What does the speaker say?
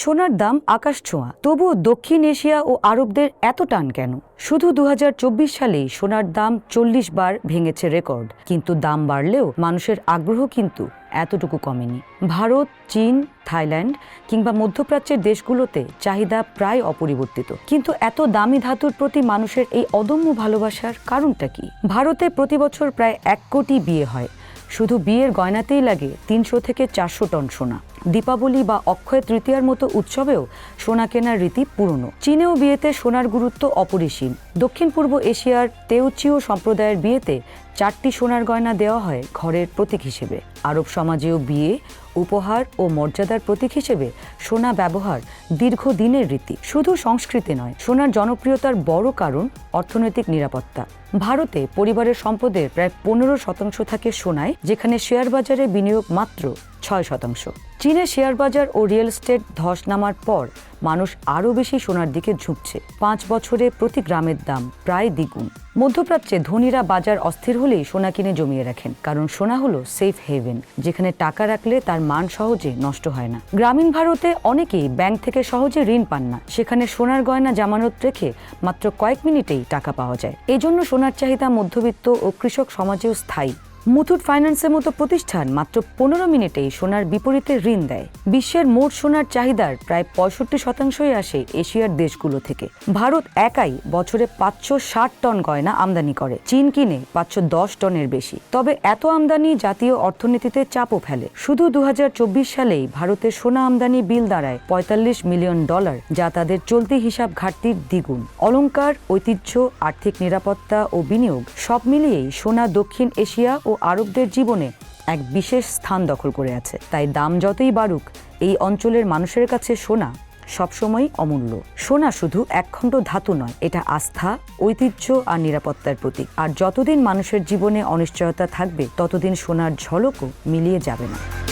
সোনার দাম আকাশ ছোঁয়া। তবুও দক্ষিণ এশিয়া ও আরবদের এত টান কেন? শুধু দু হাজার চব্বিশ সালেই সোনার দাম চল্লিশ বার ভেঙেছে রেকর্ড। কিন্তু দাম বাড়লেও মানুষের আগ্রহ কিন্তু এতটুকু কমেনি। ভারত, চীন, থাইল্যান্ড কিংবা মধ্যপ্রাচ্যের দেশগুলোতে চাহিদা প্রায় অপরিবর্তিত। কিন্তু এত দামি ধাতুর প্রতি মানুষের এই অদম্য ভালোবাসার কারণটা কি? ভারতে প্রতি বছর প্রায় এক কোটি বিয়ে হয়। শুধু বিয়ের গয়নাতেই লাগে তিনশো থেকে চারশো টন সোনা। দীপাবলি বা অক্ষয় তৃতীয়ার মতো উৎসবেও সোনা কেনার রীতি পুরনো। চীনেও বিয়েতে সোনার গুরুত্ব অপরিসীম। দক্ষিণ পূর্ব এশিয়ার তেউচিও সম্প্রদায়ের বিয়েতে চারটি সোনার গয়না দেওয়া হয় ঘরের প্রতীক হিসেবে। আরব সমাজেও বিয়ে, উপহার ও মর্যাদার প্রতীক হিসেবে সোনা ব্যবহার দীর্ঘদিনের রীতি। শুধু সংস্কৃতি নয়, সোনার জনপ্রিয়তার বড় কারণ অর্থনৈতিক নিরাপত্তা। ভারতে পরিবারের সম্পদের প্রায় পনেরো শতাংশ থাকে সোনায়, যেখানে শেয়ার বাজারে বিনিয়োগ মাত্র ছয় শতাংশ। চীনে শেয়ার বাজার ও রিয়েল এস্টেট ধস নামার পর মানুষ আরও বেশি সোনার দিকে ঝুঁকছে। পাঁচ বছরে প্রতি গ্রামের দাম প্রায় দ্বিগুণ। মধ্যপ্রাচ্যে ধনীরা বাজার অস্থির হলেই সোনা কিনে জমিয়ে রাখেন, কারণ সোনা হলো সেফ হেভেন যেখানে টাকা রাখলে তার মান সহজে নষ্ট হয় না। গ্রামীণ ভারতে অনেকেই ব্যাংক থেকে সহজে ঋণ পান না। সেখানে সোনার গয়না জামানত রেখে মাত্র কয়েক মিনিটেই টাকা পাওয়া যায়। এজন্য সোনার চাহিদা মধ্যবিত্ত ও কৃষক সমাজেও স্থায়ী। মুথুট ফাইন্যান্সের মতো প্রতিষ্ঠান মাত্র পনেরো মিনিটেই সোনার বিপরীতে ঋণ দেয়। বিশ্বের মোট সোনার চাহিদার প্রায় পঁয়ষট্টি শতাংশই আসে এশিয়ার দেশগুলো থেকে। ভারত একাই বছরে পাঁচশো ষাট টন গয়না আমদানি করে। চীন কিনে পাঁচশো দশ টনের বেশি। তবে এত আমদানি জাতীয় অর্থনীতিতে চাপও ফেলে। শুধু দু হাজার চব্বিশ সালেই ভারতের সোনা আমদানি বিল দাঁড়ায় পঁয়তাল্লিশ মিলিয়ন ডলার, যা তাদের চলতি হিসাব ঘাটতির দ্বিগুণ। অলংকার, ঐতিহ্য, আর্থিক নিরাপত্তা ও বিনিয়োগ সব মিলিয়েই সোনা দক্ষিণ এশিয়া ও আরবদের জীবনে এক বিশেষ স্থান দখল করে আছে। তাই দাম যতই বাড়ুক, এই অঞ্চলের মানুষের কাছে সোনা সবসময়ই অমূল্য। সোনা শুধু একখণ্ড ধাতু নয়, এটা আস্থা, ঐতিহ্য আর নিরাপত্তার প্রতীক। আর যতদিন মানুষের জীবনে অনিশ্চয়তা থাকবে, ততদিন সোনার ঝলকও মিলিয়ে যাবে না।